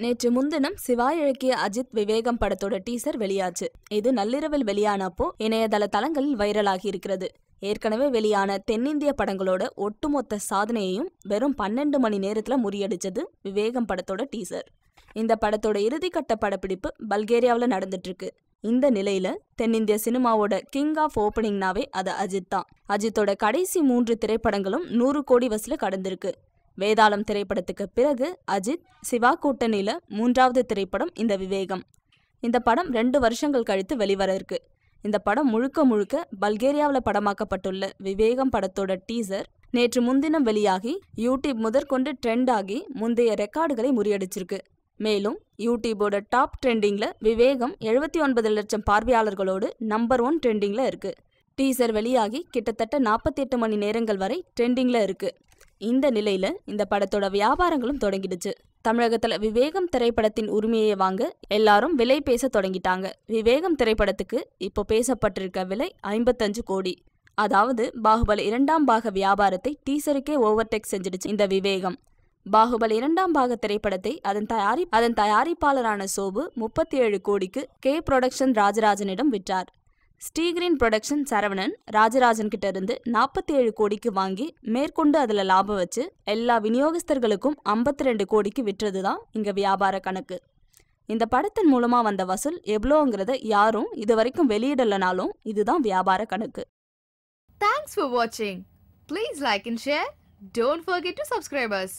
நேற்று முன்தினம் சிவா இழக்கிய அஜித் விவேகம் படத்தோட டீசர் வெளியாச்சு. இது நள்ளிரவில் வெளியானப்போ இணையதள தளங்களில் வைரலாகி இருக்கிறது. ஏற்கனவே வெளியான தென்னிந்திய படங்களோட ஒட்டுமொத்த சாதனையையும் வெறும் பன்னெண்டு மணி நேரத்துல முறியடிச்சது விவேகம் படத்தோட டீசர். இந்த படத்தோட இறுதிக்கட்ட படப்பிடிப்பு பல்கேரியாவில் நடந்துட்டு இருக்கு இந்த நிலையில தென்னிந்திய சினிமாவோட கிங் ஆஃப் ஓப்பனிங்னாவே அது அஜித் தான். அஜித்தோட கடைசி மூன்று திரைப்படங்களும் நூறு கோடி வசூல கடந்திருக்கு. வேதாளம் திரைப்படத்துக்கு பிறகு அஜித் சிவா கூட்டணியில மூன்றாவது திரைப்படம் இந்த விவேகம். இந்த படம் ரெண்டு வருஷங்கள் கழித்து வெளிவர இருக்கு. இந்த படம் முழுக்க முழுக்க பல்கேரியாவில் படமாக்கப்பட்டுள்ள விவேகம் படத்தோட டீசர் நேற்று முன்தினம் வெளியாகி யூடியூப் முதற்கொண்டு ட்ரெண்ட் ஆகி முந்தைய ரெக்கார்டுகளை முறியடிச்சிருக்கு. மேலும் யூடியூபோட டாப் ட்ரெண்டிங்கில் விவேகம் எழுபத்தி ஒன்பது லட்சம் பார்வையாளர்களோடு நம்பர் ஒன் ட்ரெண்டிங்கில் இருக்கு. டீசர் வெளியாகி கிட்டத்தட்ட நாற்பத்தி எட்டு மணி நேரங்கள் வரை ட்ரெண்டிங்கில் இருக்குது இந்த நிலையில இந்த படத்தோட வியாபாரங்களும் தொடங்கிடுச்சு. தமிழகத்துல விவேகம் திரைப்படத்தின் உரிமையை வாங்க எல்லாரும் விலை பேச தொடங்கிட்டாங்க. விவேகம் திரைப்படத்துக்கு இப்போ பேசப்பட்டிருக்க விலை ஐம்பத்தஞ்சு கோடி. அதாவது பாகுபலி இரண்டாம் பாக வியாபாரத்தை டீசருக்கே ஓவர்டேக் செஞ்சிடுச்சு இந்த விவேகம். பாகுபலி இரண்டாம் பாக திரைப்படத்தை அதன் தயாரி அதன் தயாரிப்பாளரான சோபு முப்பத்தி ஏழு கோடிக்கு கே புரொடக்ஷன் ராஜராஜனிடம் விற்றார். Studio Green production Saravanan Rajarajan கிட்ட இருந்து நாற்பத்தி ஏழு கோடிக்கு வாங்கி மேற்கொண்டு அதில் லாபம் வச்சு எல்லா விநியோகஸ்தர்களுக்கும் ஐம்பத்தி ரெண்டு கோடிக்கு விற்றது தான் இங்கே வியாபார கணக்கு. இந்த படத்தின் மூலமாக வந்த வசூல் எவ்வளோங்கிறத யாரும் இது வரைக்கும் வெளியிடலனாலும் இதுதான் வியாபார கணக்கு. தேங்க்ஸ் ஃபார் வாட்சிங் please like and share don't forget to subscribers.